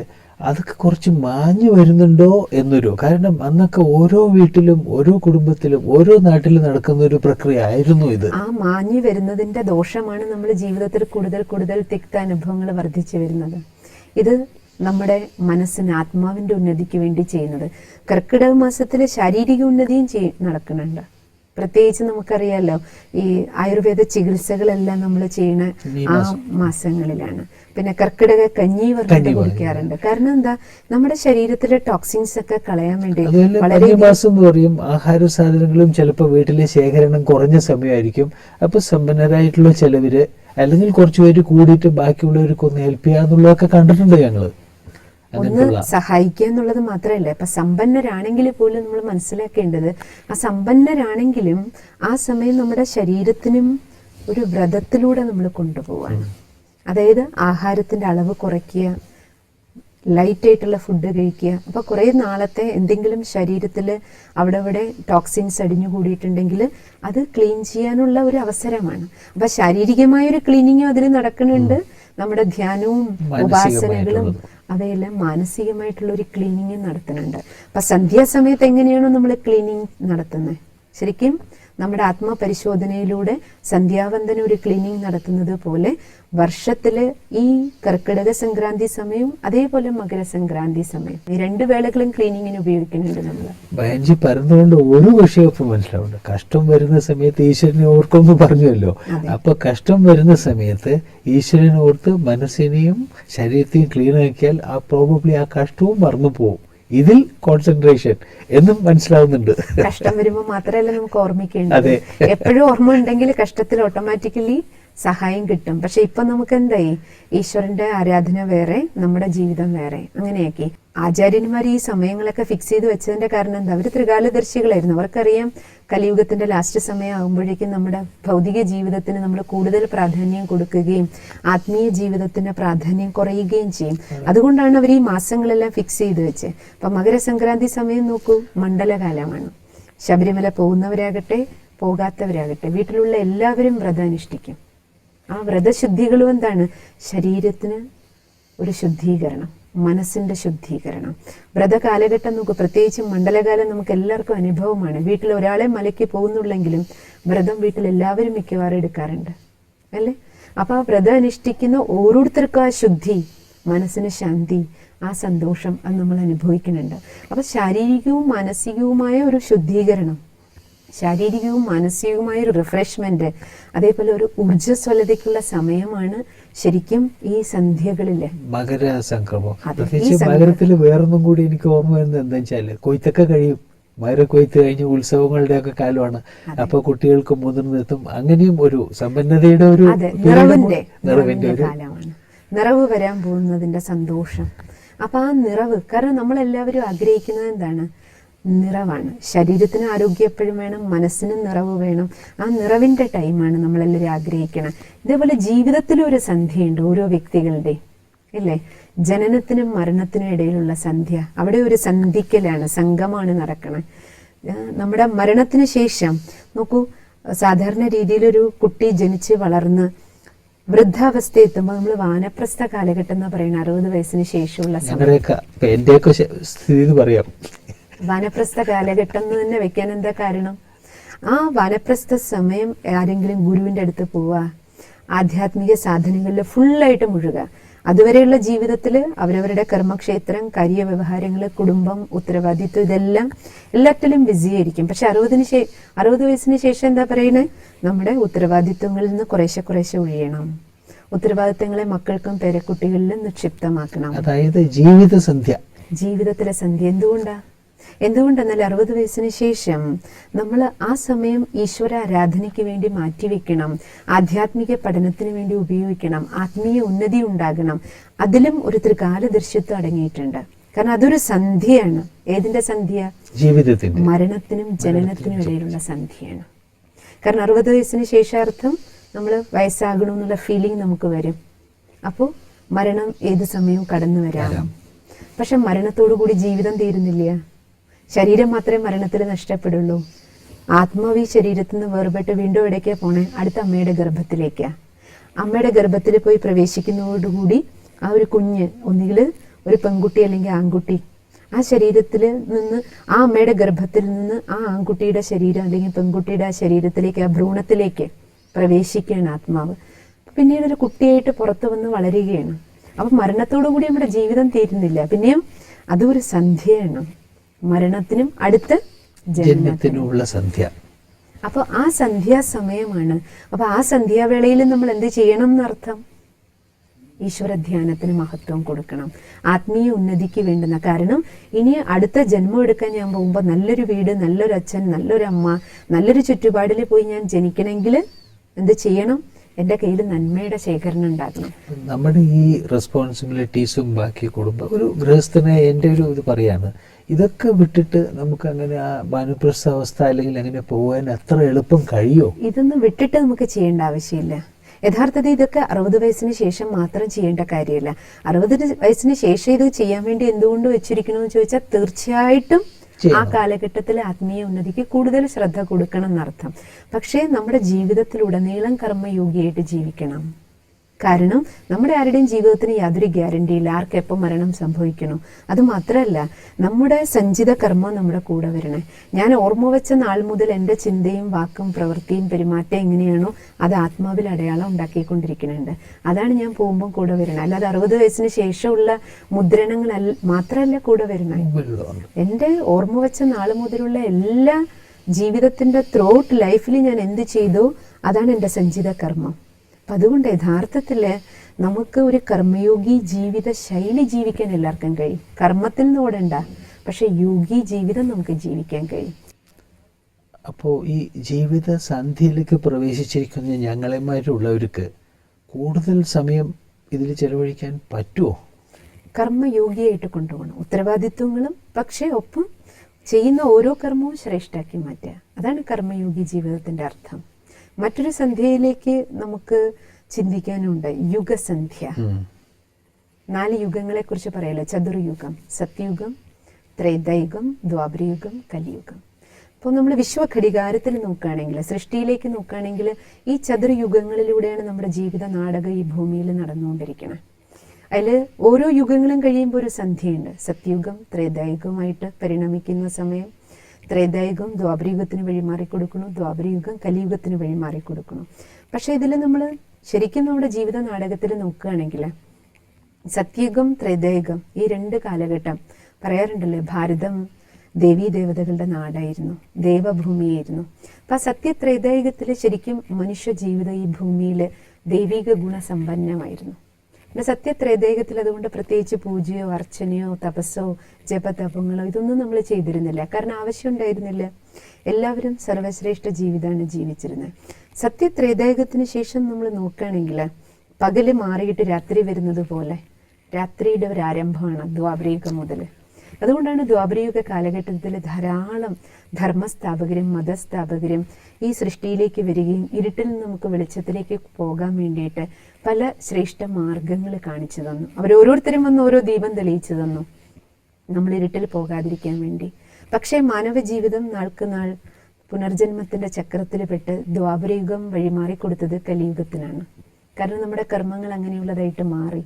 അതൊക്കെ കുറച്ച് മാഞ്ഞു വരുന്നുണ്ടോ എന്നൊരു കാരണം അന്നൊക്കെ ഓരോ വീട്ടിലും ഓരോ കുടുംബത്തിലും ഓരോ നാട്ടിലും നടക്കുന്ന ഒരു പ്രക്രിയ ആയിരുന്നു ഇത്. ആ മാഞ്ഞു വരുന്നതിന്റെ ദോഷമാണ് നമ്മൾ ജീവിതത്തിൽ കൂടുതൽ കൂടുതൽ തിക്ത അനുഭവങ്ങൾ വർദ്ധിച്ചു വരുന്നത്. ഇത് നമ്മുടെ മനസ്സിന് ആത്മാവിന്റെ ഉന്നതിക്ക് വേണ്ടി ചെയ്യുന്നത്. കർക്കിടക മാസത്തിൽ ശാരീരിക ഉന്നതിയും ചെയ് നടക്കുന്നുണ്ട്. പ്രത്യേകിച്ച് നമുക്കറിയാലോ ഈ ആയുർവേദ ചികിത്സകളെല്ലാം നമ്മൾ ചെയ്യുന്ന ആ മാസങ്ങളിലാണ്. പിന്നെ കർക്കിടക കഞ്ഞി വർഗത്തിൽ കുടിക്കാറുണ്ട്. കാരണം എന്താ നമ്മുടെ ശരീരത്തിലെ ടോക്സിൻസ് ഒക്കെ കളയാൻ വേണ്ടി വളരെ മാസം എന്ന് പറയും ആഹാര സാധനങ്ങളും ചിലപ്പോൾ വീട്ടിലെ ശേഖരണം കുറഞ്ഞ സമയമായിരിക്കും. അപ്പൊ സമ്പന്നരായിട്ടുള്ള ചിലവര് അല്ലെങ്കിൽ കുറച്ചുപേര് കൂടിയിട്ട് ബാക്കിയുള്ളവർക്ക് ഒന്ന് ഹെൽപ്പ് ചെയ്യാന്നുള്ളതൊക്കെ കണ്ടിട്ടുണ്ട് ഞങ്ങൾ. ഒന്ന് സഹായിക്കുക എന്നുള്ളത് മാത്രമല്ല. ഇപ്പൊ സമ്പന്നരാണെങ്കിൽ പോലും നമ്മൾ മനസ്സിലാക്കേണ്ടത് ആ സമ്പന്നരാണെങ്കിലും ആ സമയം നമ്മുടെ ശരീരത്തിനും ഒരു വ്രതത്തിലൂടെ നമ്മൾ കൊണ്ടുപോവാണ്. അതായത് ആഹാരത്തിന്റെ അളവ് കുറയ്ക്കുക ലൈറ്റ് ആയിട്ടുള്ള ഫുഡ് കഴിക്കുക. അപ്പോൾ കുറേ നാളത്തെ എന്തെങ്കിലും ശരീരത്തിൽ അവിടെ ഇവിടെ ടോക്സിൻസ് അടിഞ്ഞു കൂടിയിട്ടുണ്ടെങ്കിൽ അത് ക്ലീൻ ചെയ്യാനുള്ള ഒരു അവസരമാണ്. അപ്പോൾ ശാരീരികമായ ഒരു ക്ലീനിങ്ങും അതിൽ നടക്കുന്നുണ്ട്. നമ്മുടെ ധ്യാനവും ഉപാസനകളും. അവയെല്ലാം മാനസികമായിട്ടുള്ള ഒരു ക്ലീനിങ് നടത്തുന്നുണ്ട്. അപ്പൊ സന്ധ്യാസമയത്ത് എങ്ങനെയാണോ നമ്മൾ ക്ലീനിങ് നടത്തുന്നത് ശരിക്കും നമ്മുടെ ആത്മപരിശോധനയിലൂടെ സന്ധ്യാവന്തന ഒരു ക്ലീനിങ് നടത്തുന്നത് പോലെ വർഷത്തിൽ ഈ കർക്കിടക സംക്രാന്തി സമയം അതേപോലെ മകരസംക്രാന്തി സമയം. ഈ രണ്ട് വേളകളും ക്ലീനിങ്ങിന് ഉപയോഗിക്കുന്നുണ്ട് നമ്മൾ ഭയഞ്ചി പറഞ്ഞുകൊണ്ട് ഒരു വിഷയം മനസ്സിലാവുണ്ട്. മനസ്സിലാവുന്നുണ്ട് കഷ്ടം വരുന്ന സമയത്ത് ഈശ്വരനെ ഓർക്കുമെന്ന് പറഞ്ഞല്ലോ. അപ്പൊ കഷ്ടം വരുന്ന സമയത്ത് ഈശ്വരനെ ഓർത്ത് മനസ്സിനെയും ശരീരത്തെയും ക്ലീൻ ആക്കിയാൽ ആ പ്രോബബ്ലി ആ കഷ്ടവും മറന്നു പോകും ഇതിൽ കോൺസെൻട്രേഷൻ എന്നും മനസ്സിലാവുന്നുണ്ട്. കഷ്ടം വരുമ്പോൾ മാത്രമല്ല നമുക്ക് ഓർമ്മിക്കേണ്ടത്? എപ്പോഴും ഓർമ്മ ഉണ്ടെങ്കിൽ കഷ്ടത്തിൽ ഓട്ടോമാറ്റിക്കലി സഹായം കിട്ടും. പക്ഷെ ഇപ്പൊ നമുക്ക് എന്തായി ഈശ്വരന്റെ ആരാധന വേറെ നമ്മുടെ ജീവിതം വേറെ. അങ്ങനെയാക്കി. ആചാര്യന്മാർ ഈ സമയങ്ങളൊക്കെ ഫിക്സ് ചെയ്ത് വെച്ചതിന്റെ കാരണം എന്താ? അവർ ത്രികാലദർശികളായിരുന്നു. അവർക്കറിയാം കലിയുഗത്തിന്റെ ലാസ്റ്റ് സമയം ആകുമ്പോഴേക്കും നമ്മുടെ ഭൗതിക ജീവിതത്തിന് നമ്മൾ കൂടുതൽ പ്രാധാന്യം കൊടുക്കുകയും ആത്മീയ ജീവിതത്തിന് പ്രാധാന്യം കുറയുകയും ചെയ്യും. അതുകൊണ്ടാണ് അവർ ഈ മാസങ്ങളെല്ലാം ഫിക്സ് ചെയ്ത് വെച്ച്. അപ്പൊ മകരസംക്രാന്തി സമയം നോക്കൂ മണ്ഡലകാലമാണ്. ശബരിമല പോകുന്നവരാകട്ടെ പോകാത്തവരാകട്ടെ വീട്ടിലുള്ള എല്ലാവരും വ്രതം അനുഷ്ഠിക്കും. ആ വ്രതശുദ്ധികളും എന്താണ്? ശരീരത്തിന് ഒരു ശുദ്ധീകരണം മനസ്സിന്റെ ശുദ്ധീകരണം. വ്രത കാലഘട്ടം നമുക്ക് പ്രത്യേകിച്ചും മണ്ഡലകാലം നമുക്ക് എല്ലാവർക്കും അനുഭവമാണ്. വീട്ടിൽ ഒരാളെ മലയ്ക്ക് പോകുന്നുള്ളെങ്കിലും വ്രതം വീട്ടിൽ എല്ലാവരും മിക്കവാറും എടുക്കാറുണ്ട് അല്ലേ? അപ്പൊ ആ വ്രതം അനുഷ്ഠിക്കുന്ന ഓരോരുത്തർക്കും ആ ശുദ്ധി മനസ്സിന് ശാന്തി ആ സന്തോഷം അത് നമ്മൾ അനുഭവിക്കുന്നുണ്ട്. അപ്പൊ ശാരീരികവും മാനസികവുമായ ഒരു ശുദ്ധീകരണം ശാരീരികവും മാനസികവുമായ ഒരു റിഫ്രഷ്മെന്റ് അതേപോലെ ഒരു ഊർജസ്വലതയ്ക്കുള്ള സമയമാണ് ശരിക്കും ഈ സന്ധ്യകളിൽ. മകര സംക്രമം അതെ, ഈ പ്രത്യേകിച്ച് മകരത്തിൽ വേറൊന്നും കൂടി എനിക്ക് ഓർമ്മ വരുന്നത് എന്താ വെച്ചാൽ കൊയ്ത്തൊക്കെ കഴിയും. മകര കൊയ്ത്ത് കഴിഞ്ഞ് ഉത്സവങ്ങളുടെ ഒക്കെ കാലമാണ് അപ്പൊ കുട്ടികൾക്ക് മുതിർന്നെത്തും അങ്ങനെയും ഒരു സമ്പന്നതയുടെ ഒരു നിറവിന്റെ ഒരു കാലമാണ്. നിറവ് വരാൻ പോകുന്നതിന്റെ സന്തോഷം. അപ്പൊ ആ നിറവ് കാരണം നമ്മളെല്ലാവരും ആഗ്രഹിക്കുന്നത് എന്താണ്? നിറവാണ്. ശരീരത്തിന് ആരോഗ്യം എപ്പോഴും വേണം മനസ്സിന് നിറവ് വേണം. ആ നിറവിന്റെ ടൈമാണ് നമ്മളെല്ലാവരും ആഗ്രഹിക്കണം. ഇതേപോലെ ജീവിതത്തിലും ഒരു സന്ധ്യയുണ്ട് ഓരോ വ്യക്തികളുടെ ഇല്ലേ? ജനനത്തിനും മരണത്തിനും ഇടയിലുള്ള സന്ധ്യ. അവിടെ ഒരു സന്ധിക്കലാണ് സംഗമാണ് നടക്കണേ. നമ്മുടെ മരണത്തിന് ശേഷം നോക്കൂ സാധാരണ രീതിയിലൊരു കുട്ടി ജനിച്ച് വളർന്ന് വൃദ്ധാവസ്ഥ എത്തുമ്പോൾ നമ്മൾ വാനപ്രസ്ഥ കാലഘട്ടം എന്ന് പറയുന്ന അറുപത് വയസ്സിന് ശേഷമുള്ള സമയം. പറയാം. വാനപ്രസ്ഥ കാലഘട്ടം എന്ന് തന്നെ വെക്കാൻ എന്താ കാരണം? ആ വനപ്രസ്ഥ സമയം ആരെങ്കിലും ഗുരുവിന്റെ അടുത്ത് പോവുക ആധ്യാത്മിക സാധനങ്ങളിൽ ഫുള്ളായിട്ട് മുഴുക അതുവരെയുള്ള ജീവിതത്തിൽ അവരവരുടെ കർമ്മക്ഷേത്രം കരിയ വ്യവഹാരങ്ങൾ കുടുംബം ഉത്തരവാദിത്വം ഇതെല്ലാം എല്ലാറ്റിലും ബിസി ആയിരിക്കും. പക്ഷെ അറുപതിന് ശേ അറുപത് വയസ്സിന് ശേഷം എന്താ പറയുന്നത് നമ്മുടെ ഉത്തരവാദിത്വങ്ങളിൽ നിന്ന് കുറേശ്ശെ കുറേശ്ശെ ഒഴിയണം. ഉത്തരവാദിത്തങ്ങളെ മക്കൾക്കും പേരക്കുട്ടികളിലും നിക്ഷിപ്തമാക്കണം. അതായത് ജീവിത സന്ധ്യ ജീവിതത്തിലെ സന്ധ്യ എന്തുകൊണ്ടാ? എന്തുകൊണ്ടെന്നാൽ അറുപത് വയസ്സിന് ശേഷം നമ്മൾ ആ സമയം ഈശ്വര ആരാധനയ്ക്ക് വേണ്ടി മാറ്റിവെക്കണം. ആധ്യാത്മിക പഠനത്തിന് വേണ്ടി ഉപയോഗിക്കണം. ആത്മീയ ഉന്നതി ഉണ്ടാകണം. അതിലും ഒരു ത്രികാലദൃശ്യത്വം അടങ്ങിയിട്ടുണ്ട്. കാരണം അതൊരു സന്ധ്യയാണ്. ഏതിന്റെ സന്ധ്യ? ജീവിതത്തിന്റെ. മരണത്തിനും ജനനത്തിനും ഇടയിലുള്ള സന്ധ്യയാണ്. കാരണം അറുപത് വയസ്സിന് ശേഷാർത്ഥം നമ്മൾ വയസ്സാകണമെന്നുള്ള ഫീലിംഗ് നമുക്ക് വരും. അപ്പോൾ മരണം ഏത് സമയവും കടന്നു വരാം. പക്ഷെ മരണത്തോടു കൂടി ജീവിതം തീരുന്നില്ല. ശരീരം മാത്രമേ മരണത്തിൽ നഷ്ടപ്പെടുള്ളൂ. ആത്മാവ് ഈ ശരീരത്തിൽ നിന്ന് വേർപെട്ട് വീണ്ടും ഇടയ്ക്ക് പോണേ? അടുത്ത അമ്മയുടെ ഗർഭത്തിലേക്ക്. അമ്മയുടെ ഗർഭത്തിൽ പോയി പ്രവേശിക്കുന്നതോടുകൂടി ആ ഒരു കുഞ്ഞ് ഒന്നുകിൽ ഒരു പെൺകുട്ടി അല്ലെങ്കിൽ ആൺകുട്ടി ആ ശരീരത്തിൽ നിന്ന് ആ അമ്മയുടെ ഗർഭത്തിൽ നിന്ന് ആ ആൺകുട്ടിയുടെ ശരീരം അല്ലെങ്കിൽ പെൺകുട്ടിയുടെ ആ ശരീരത്തിലേക്ക് ആ ഭ്രൂണത്തിലേക്ക് പ്രവേശിക്കുകയാണ് ആത്മാവ്. പിന്നീട് ഒരു കുട്ടിയായിട്ട് പുറത്തു വന്ന് വളരുകയാണ്. അപ്പൊ മരണത്തോടു കൂടി നമ്മുടെ ജീവിതം തീരുന്നില്ല. പിന്നെയും അതൊരു സന്ധ്യയാണ്. മരണത്തിനും അടുത്ത് ജന്മത്തിനുമുള്ള സന്ധ്യ. അപ്പൊ ആ സന്ധ്യാസമയമാണ്. അപ്പൊ ആ സന്ധ്യാവേളയിൽ നമ്മൾ എന്ത് ചെയ്യണം എന്നർത്ഥം? ഈശ്വര ധ്യാനത്തിന് മഹത്വം കൊടുക്കണം. ആത്മീയ ഉന്നതിക്ക് വേണ്ടുന്ന കാരണം ഇനി അടുത്ത ജന്മം എടുക്കാൻ ഞാൻ പോകുമ്പോൾ നല്ലൊരു വീട് നല്ലൊരു അച്ഛൻ നല്ലൊരു അമ്മ നല്ലൊരു ചുറ്റുപാടിൽ പോയി ഞാൻ ജനിക്കണമെങ്കിൽ എന്ത് ചെയ്യണം? എന്റെ കയ്യിൽ നന്മയുടെ ശേഖരണം ഉണ്ടാക്കണം. നമ്മുടെ ഈ റെസ്പോൺസിബിലിറ്റീസും ബാക്കി കുടുംബം ഒരു ഗൃഹസ്ഥനെ എന്റെ ഒരു ഇത് പറയാണ് ഇതൊക്കെ വിട്ടിട്ട് നമുക്ക് അങ്ങനെ ആ അവസ്ഥ അല്ലെങ്കിൽ അങ്ങനെ പോകാൻ അത്ര എളുപ്പം കഴിയോ? ഇതൊന്നും വിട്ടിട്ട് നമുക്ക് ചെയ്യേണ്ട ആവശ്യമില്ല. യഥാർത്ഥത്തിൽ ഇതൊക്കെ അറുപത് വയസ്സിന് ശേഷം മാത്രം ചെയ്യേണ്ട കാര്യമല്ല. അറുപത് വയസ്സിന് ശേഷം ഇത് ചെയ്യാൻ വേണ്ടി എന്തുകൊണ്ട് വെച്ചിരിക്കണമെന്ന് ചോദിച്ചാൽ തീർച്ചയായിട്ടും ആ. കാലഘട്ടത്തിൽ ആത്മീയ ഉന്നതിക്ക് കൂടുതൽ ശ്രദ്ധ കൊടുക്കണം എന്നർത്ഥം. പക്ഷേ നമ്മുടെ ജീവിതത്തിലുടനീളം കർമ്മയോഗിയായിട്ട് ജീവിക്കണം. കാരണം നമ്മുടെ ആരുടെയും ജീവിതത്തിന് യാതൊരു ഗ്യാരണ്ടിയില്ല. ആർക്ക് എപ്പോൾ മരണം സംഭവിക്കണം? അത് മാത്രമല്ല നമ്മുടെ സഞ്ചിത കർമ്മം നമ്മുടെ കൂടെ വരണേ. ഞാൻ ഓർമ്മ വെച്ച നാൾ മുതൽ എന്റെ ചിന്തയും വാക്കും പ്രവൃത്തിയും പെരുമാറ്റം എങ്ങനെയാണോ അത് ആത്മാവിൽ അടയാളം ഉണ്ടാക്കിക്കൊണ്ടിരിക്കുന്നുണ്ട്. അതാണ് ഞാൻ പോകുമ്പോൾ കൂടെ വരണേ. അല്ലാതെ അറുപത് വയസ്സിന് ശേഷമുള്ള മുദ്രണങ്ങൾ മാത്രമല്ല കൂടെ വരണേ. എന്റെ ഓർമ്മ വെച്ച നാൾ മുതലുള്ള എല്ലാ ജീവിതത്തിന്റെ ത്രോട്ട് ലൈഫിൽ ഞാൻ എന്ത് ചെയ്തു? അതാണ് എന്റെ സഞ്ചിത കർമ്മം. അപ്പം അതുകൊണ്ട് യഥാർത്ഥത്തിൽ നമുക്ക് ഒരു കർമ്മയോഗി ജീവിത ശൈലി ജീവിക്കാൻ എല്ലാവർക്കും കഴിയും. കർമ്മത്തിൽ നിന്ന് ഓടണ്ട പക്ഷെ യോഗി ജീവിതം നമുക്ക് ജീവിക്കാൻ കഴിയും. അപ്പോൾ ഈ ജീവിത സന്ധ്യയിലേക്ക് പ്രവേശിച്ചിരിക്കുന്ന ഞങ്ങളെമാരുള്ളവർക്ക് കൂടുതൽ സമയം ഇതിൽ ചെലവഴിക്കാൻ പറ്റുമോ കർമ്മയോഗിയായിട്ട് കൊണ്ടുപോകണം. ഉത്തരവാദിത്വങ്ങളും പക്ഷേ ഒപ്പം ചെയ്യുന്ന ഓരോ കർമ്മവും ശ്രേഷ്ഠാക്കി മാറ്റുക. അതാണ് കർമ്മയോഗി ജീവിതത്തിന്റെ അർത്ഥം. മറ്റൊരു സന്ധ്യയിലേക്ക് നമുക്ക് ചിന്തിക്കാനുണ്ട്. യുഗസന്ധ്യ. നാല് യുഗങ്ങളെ കുറിച്ച് പറയല്ലോ? ചതുർയുഗം സത്യയുഗം ത്രൈതയുഗം ദ്വാപരയുഗം കലിയുഗം. അപ്പോൾ നമ്മൾ വിശ്വഘടികാരത്തിൽ നോക്കുകയാണെങ്കിൽ സൃഷ്ടിയിലേക്ക് നോക്കുകയാണെങ്കിൽ ഈ ചതുർയുഗങ്ങളിലൂടെയാണ് നമ്മുടെ ജീവിത നാടകം ഈ ഭൂമിയിൽ നടന്നുകൊണ്ടിരിക്കുന്നത്. അതിൽ ഓരോ യുഗങ്ങളും കഴിയുമ്പോൾ ഒരു സന്ധ്യയുണ്ട്. സത്യയുഗം ത്രേതായുഗമായിട്ട് പരിണമിക്കുന്ന സമയം ത്രേതായുഗം ദ്വാപരയുഗത്തിന് വഴിമാറി കൊടുക്കുന്നു ദ്വാപരയുഗം കലിയുഗത്തിന് വഴിമാറി കൊടുക്കുന്നു പക്ഷേ ഇതിൽ നമ്മൾ ശരിക്കും നമ്മുടെ ജീവിത നാടകത്തിൽ നോക്കുകയാണെങ്കിൽ സത്യയുഗം ത്രേതായുഗം ഈ രണ്ട് കാലഘട്ടം പറയാറുണ്ടല്ലോ ഭാരതം ദേവീ ദേവതകളുടെ നാടായിരുന്നു ദേവഭൂമിയായിരുന്നു. അപ്പൊ ആ സത്യത്രേതയുഗത്തിൽ ശരിക്കും മനുഷ്യ ജീവിതം ഈ ഭൂമിയിൽ ദൈവിക ഗുണസമ്പന്നമായിരുന്നു. പിന്നെ ദേഹത്തിൽ അതുകൊണ്ട് പ്രത്യേകിച്ച് പൂജയോ അർച്ചനയോ തപസ്സോ ജപതപങ്ങളോ ഇതൊന്നും നമ്മൾ ചെയ്തിരുന്നില്ല. കാരണം ആവശ്യം ഉണ്ടായിരുന്നില്ല എല്ലാവരും സർവശ്രേഷ്ഠ ജീവിതമാണ് ജീവിച്ചിരുന്നത്. സത്യത്രേദേഹത്തിന് ശേഷം നമ്മൾ നോക്കുകയാണെങ്കിൽ പകൽ മാറിയിട്ട് രാത്രി വരുന്നത് പോലെ രാത്രിയുടെ ഒരു ആരംഭമാണ് ദ്വാപരയുഗം മുതൽ അതുകൊണ്ടാണ് ദ്വാപരയുഗ കാലഘട്ടത്തിൽ ധാരാളം ധർമ്മസ്ഥാപകരും മതസ്ഥാപകരും ഈ സൃഷ്ടിയിലേക്ക് വരികയും ഇരുട്ടിൽ നിന്ന് നമുക്ക് വെളിച്ചത്തിലേക്ക് പോകാൻ വേണ്ടിയിട്ട് പല ശ്രേഷ്ഠ മാർഗങ്ങൾ കാണിച്ചു തന്നു. അവരോരോരുത്തരും വന്ന് ഓരോ ദീപം തെളിയിച്ചു തന്നു. നമ്മൾ ഇരുട്ടിൽ പോകാതിരിക്കാൻ വേണ്ടി. പക്ഷേ മാനവ ജീവിതം നാൾക്ക് നാൾ പുനർജന്മത്തിന്റെ ചക്രത്തിൽ പെട്ട് ദ്വാപരയുഗം വഴിമാറി കൊടുത്തത് കലിയുഗത്തിനാണ് കാരണം നമ്മുടെ കർമ്മങ്ങൾ അങ്ങനെയുള്ളതായിട്ട് മാറി.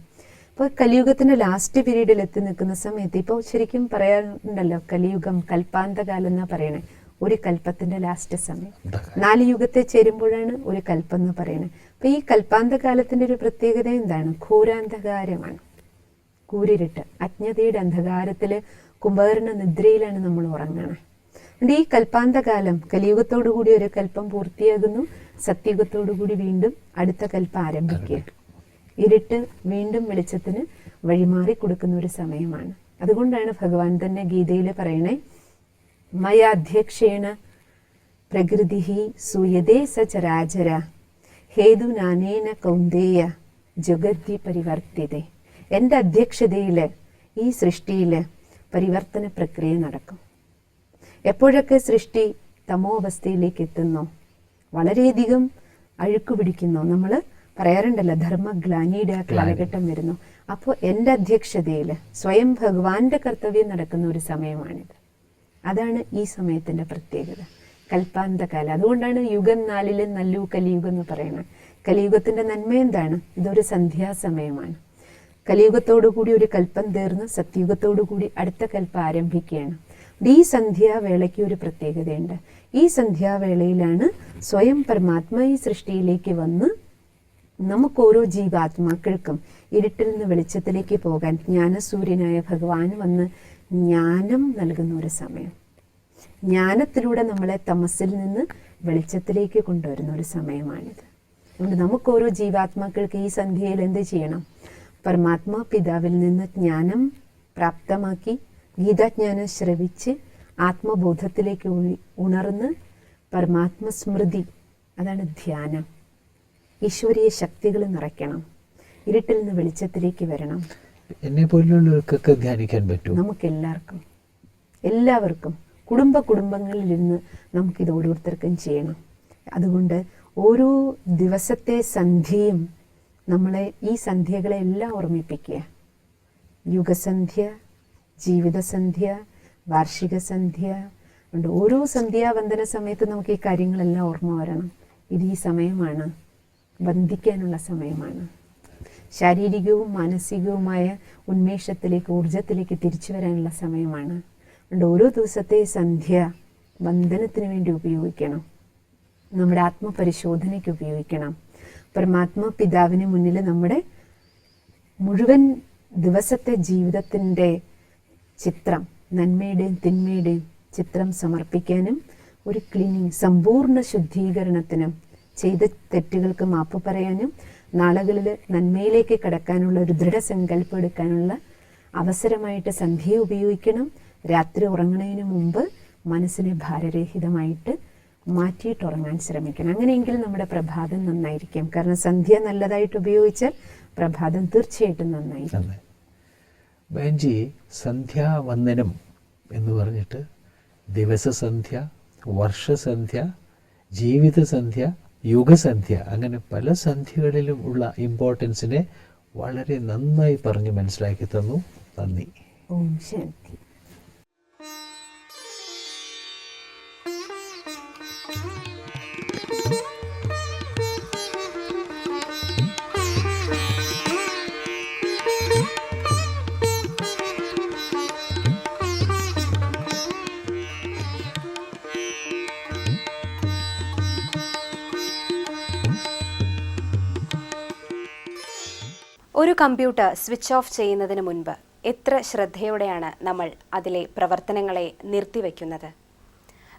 അപ്പോൾ കലിയുഗത്തിന്റെ ലാസ്റ്റ് പീരീഡിൽ എത്തി നിൽക്കുന്ന സമയത്ത് ഇപ്പോൾ ശരിക്കും പറയാറുണ്ടല്ലോ കലിയുഗം കൽപ്പാന്തകാലം എന്നാ പറയണേ. ഒരു കൽപ്പത്തിന്റെ ലാസ്റ്റ് സമയം. നാല് യുഗത്തെ ചേരുമ്പോഴാണ് ഒരു കൽപ്പം എന്ന് പറയണത് അപ്പൊ ഈ കൽപ്പാന്തകാലത്തിന്റെ ഒരു പ്രത്യേകത എന്താണ്? ഘോരാന്ധകാരമാണ്. കൂരിരുട്ട് അജ്ഞതയുടെ അന്ധകാരത്തിൽ കുംഭകർണ നിദ്രയിലാണ് നമ്മൾ ഉറങ്ങണേ. അതുകൊണ്ട് ഈ കൽപ്പാന്തകാലം കലിയുഗത്തോടു കൂടി ഒരു കൽപ്പം പൂർത്തിയാകുന്നു സത്യുഗത്തോടു കൂടി വീണ്ടും അടുത്ത കൽപ്പം ആരംഭിക്കുക ഇരുട്ട് വീണ്ടും വെളിച്ചത്തിന് വഴിമാറി കൊടുക്കുന്ന ഒരു സമയമാണ്. അതുകൊണ്ടാണ് ഭഗവാൻ തന്നെ ഗീതയിൽ പറയണേ മയാധ്യക്ഷേണ പ്രകൃതി സൂയതേ സചരാചര ഹേതുനാനേന കൗന്ദേയ ജഗതി പരിവർത്തിതേ. എന്റെ അധ്യക്ഷതയിൽ ഈ സൃഷ്ടിയിൽ പരിവർത്തന പ്രക്രിയ നടക്കും. എപ്പോഴൊക്കെ സൃഷ്ടി തമോ അവസ്ഥയിലേക്ക് എത്തുന്നോ വളരെയധികം അഴുക്ക് പിടിക്കുന്നു നമ്മൾ പറയാറുണ്ടല്ലോ ധർമ്മഗ്ലാനിയുടെ ആ കാലഘട്ടം വരുന്നു. അപ്പോൾ എന്റെ അധ്യക്ഷതയിൽ സ്വയം ഭഗവാന്റെ കർത്തവ്യം നടക്കുന്ന ഒരു സമയമാണിത്. അതാണ് ഈ സമയത്തിന്റെ പ്രത്യേകത. കൽപ്പാന്തകാലം. അതുകൊണ്ടാണ് യുഗം നാലിൽ നല്ലു കലിയുഗം എന്ന് പറയുന്നത്. കലിയുഗത്തിന്റെ നന്മ എന്താണ്? ഇതൊരു സന്ധ്യാസമയമാണ്. കലിയുഗത്തോടു കൂടി ഒരു കൽപ്പം തീർന്ന് സത്യുഗത്തോടു കൂടി അടുത്ത കൽപ്പം ആരംഭിക്കുകയാണ്. ഈ സന്ധ്യാവേളയ്ക്ക് ഒരു പ്രത്യേകതയുണ്ട്. ഈ സന്ധ്യാവേളയിലാണ് സ്വയം പരമാത്മ ഈ സൃഷ്ടിയിലേക്ക് വന്ന് നമുക്ക് ഓരോ ജീവാത്മാക്കൾക്കും ഇരുട്ടിൽ നിന്ന് വെളിച്ചത്തിലേക്ക് പോകാൻ ജ്ഞാനസൂര്യനായ ഭഗവാൻ വന്ന് ജ്ഞാനം നൽകുന്ന ഒരു സമയം. ജ്ഞാനത്തിലൂടെ നമ്മളെ തമസിൽ നിന്ന് വെളിച്ചത്തിലേക്ക് കൊണ്ടുവരുന്ന ഒരു സമയമാണിത്. അതുകൊണ്ട് നമുക്ക് ഓരോ ജീവാത്മാക്കൾക്ക് ഈ സന്ധ്യയിൽ എന്ത് ചെയ്യണം? പരമാത്മാ പിതാവിൽ നിന്ന് ജ്ഞാനം പ്രാപ്തമാക്കി ഗീതാജ്ഞാനം ശ്രവിച്ച് ആത്മബോധത്തിലേക്ക് ഉണർന്ന് പരമാത്മസ്മൃതി അതാണ് ധ്യാനം. ഈശ്വരീയ ശക്തികൾ നിറയ്ക്കണം. ഇരുട്ടിൽ നിന്ന് വെളിച്ചത്തിലേക്ക് വരണം. എന്നെ പോലുള്ളവർക്കൊക്കെ ധ്യാനിക്കാൻ പറ്റും. നമുക്ക് എല്ലാവർക്കും എല്ലാവർക്കും കുടുംബ കുടുംബങ്ങളിൽ നിന്ന് നമുക്കിത് ഓരോരുത്തർക്കും ചെയ്യണം. അതുകൊണ്ട് ഓരോ ദിവസത്തെ സന്ധ്യയും നമ്മളെ ഈ സന്ധ്യകളെ എല്ലാം ഓർമ്മിപ്പിക്കുക. യുഗസന്ധ്യ ജീവിതസന്ധ്യ വാർഷിക സന്ധ്യ ഉണ്ട് ഓരോ സന്ധ്യാവന്ദന സമയത്ത് നമുക്ക് ഈ കാര്യങ്ങളെല്ലാം ഓർമ്മ വരണം. ഇത് ഈ സമയമാണ്. ബന്ധിക്കാനുള്ള സമയമാണ്. ശാരീരികവും മാനസികവുമായ ഉന്മേഷത്തിലേക്ക് ഊർജത്തിലേക്ക് തിരിച്ചു വരാനുള്ള സമയമാണ്. അതുകൊണ്ട് ഓരോ ദിവസത്തെ സന്ധ്യ വന്ദനത്തിന് വേണ്ടി ഉപയോഗിക്കണം. നമ്മുടെ ആത്മപരിശോധനയ്ക്ക് ഉപയോഗിക്കണം. പരമാത്മ പിതാവിന് മുന്നിൽ നമ്മുടെ മുഴുവൻ ദിവസത്തെ ജീവിതത്തിന്റെ ചിത്രം നന്മയുടെയും തിന്മയുടെയും ചിത്രം സമർപ്പിക്കാനും ഒരു ക്ലീനിങ് സമ്പൂർണ ശുദ്ധീകരണത്തിനും ചെയ്ത തെറ്റുകൾക്ക് മാപ്പ് പറയാനും നാളുകളിൽ നന്മയിലേക്ക് കടക്കാനുള്ള ഒരു ദൃഢസങ്കല്പം എടുക്കാനുള്ള അവസരമായിട്ട് സന്ധ്യയെ ഉപയോഗിക്കണം. രാത്രി ഉറങ്ങുന്നതിന് മുമ്പ് മനസ്സിനെ ഭാരരഹിതമായിട്ട് മാറ്റിയിട്ട് ഉറങ്ങാൻ ശ്രമിക്കണം. അങ്ങനെയെങ്കിൽ നമ്മുടെ പ്രഭാതം നന്നായിരിക്കും. കാരണം സന്ധ്യ നല്ലതായിട്ട് ഉപയോഗിച്ചാൽ പ്രഭാതം തീർച്ചയായിട്ടും നന്നായിരിക്കും. ബാൻജി സന്ധ്യാവന്ദനം എന്ന് പറഞ്ഞിട്ട് ദിവസസന്ധ്യ വർഷസന്ധ്യ ജീവിതസന്ധ്യ യുഗസന്ധ്യ. അങ്ങനെ പല സന്ധ്യകളിലും ഉള്ള ഇമ്പോർട്ടൻസിനെ വളരെ നന്നായി പറഞ്ഞ് മനസ്സിലാക്കി തന്നു. നന്ദി. ഓം ശാന്തി. ഒരു കമ്പ്യൂട്ടർ സ്വിച്ച് ഓഫ് ചെയ്യുന്നതിന് മുൻപ് എത്ര ശ്രദ്ധയോടെയാണ് നമ്മൾ അതിലെ പ്രവർത്തനങ്ങളെ നിർത്തിവെക്കുന്നത്?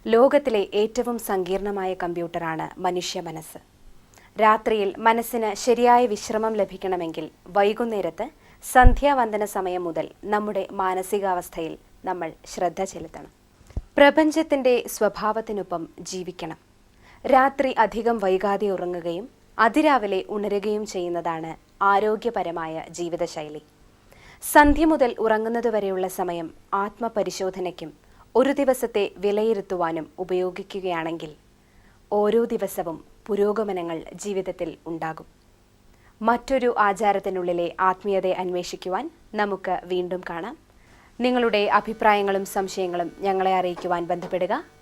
ലോകത്തിലെ ഏറ്റവും സങ്കീർണമായ കമ്പ്യൂട്ടറാണ് മനുഷ്യ മനസ്സ്. രാത്രിയിൽ മനസ്സിന് ശരിയായ വിശ്രമം ലഭിക്കണമെങ്കിൽ വൈകുന്നേരത്ത് സന്ധ്യാവന്ദന സമയം മുതൽ നമ്മുടെ മാനസികാവസ്ഥയിൽ നമ്മൾ ശ്രദ്ധ ചെലുത്തണം. പ്രപഞ്ചത്തിന്റെ സ്വഭാവത്തിനൊപ്പം ജീവിക്കണം. രാത്രി അധികം വൈകാതെ ഉറങ്ങുകയും അതിരാവിലെ ഉണരുകയും ചെയ്യുന്നതാണ് ആരോഗ്യപരമായ ജീവിതശൈലി. സന്ധ്യ മുതൽ ഉറങ്ങുന്നതുവരെയുള്ള സമയം ആത്മപരിശോധനയ്ക്കും ഒരു ദിവസത്തെ വിലയിരുത്തുവാനും ഉപയോഗിക്കുകയാണെങ്കിൽ ഓരോ ദിവസവും പുരോഗമനങ്ങൾ ജീവിതത്തിൽ ഉണ്ടാകും. മറ്റൊരു ആചാരത്തിനുള്ളിലെ ആത്മീയതയെ അന്വേഷിക്കുവാൻ നമുക്ക് വീണ്ടും കാണാം. നിങ്ങളുടെ അഭിപ്രായങ്ങളും സംശയങ്ങളും ഞങ്ങളെ അറിയിക്കുവാൻ ബന്ധപ്പെടുക.